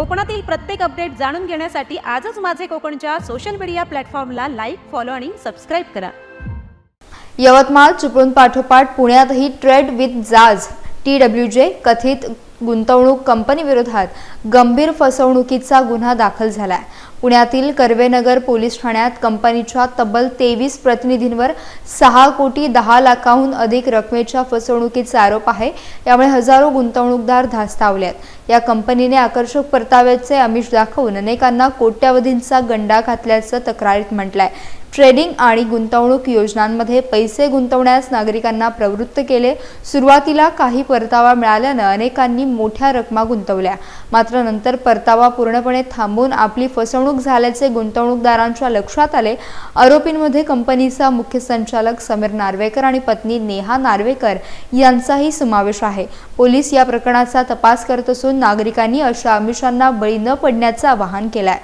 कोकणातील प्रत्येक अपडेट जाणून घेण्यासाठी आजच माझे कोकणच्या सोशल मीडिया प्लॅटफॉर्मला लाईक फॉलो आणि सबस्क्राईब करा. यवतमाळ चिपळूण पाठोपाठ पुण्यातही Trade With Jazz. T W J कथित गुंतवणूक कंपनीविरोधात गंभीर फसवणुकीचा गुन्हा दाखल झाला आहे पुण्यातील कर्वेनगर पोलीस ठाण्यात कंपनीच्या तब्बल तेवीस प्रतिनिधींवर सहा कोटी दहा लाखाहून अधिक रकमेच्या फसवणुकीचा आरोप आहे. यामुळे हजारो गुंतवणूकदार धास्तावल्यात आहेत. या कंपनीने आकर्षक परताव्याचे आमिष दाखवून अनेकांना कोट्यावधींचा गंडा घातल्याचं तक्रारीत म्हटलंय. ट्रेडिंग आणि गुंतवणूक योजनांमध्ये पैसे गुंतवण्यास नागरिकांना प्रवृत्त केले. सुरुवातीला काही परतावा मिळाल्यानं अनेकांनी मोठ्या रकमा गुंतवल्या. मात्र नंतर परतावा पूर्णपणे थांबून आपली फसवणूक झाल्याचे गुंतवणूकदारांच्या लक्षात आले आरोपींमध्ये कंपनीचा मुख्य संचालक समीर नार्वेकर आणि पत्नी नेहा नार्वेकर यांचाही समावेश आहे पोलीस या प्रकरणाचा तपास करत असून नागरिकांनी अशा आमिषांना बळी न पडण्याचं आवाहन केलंय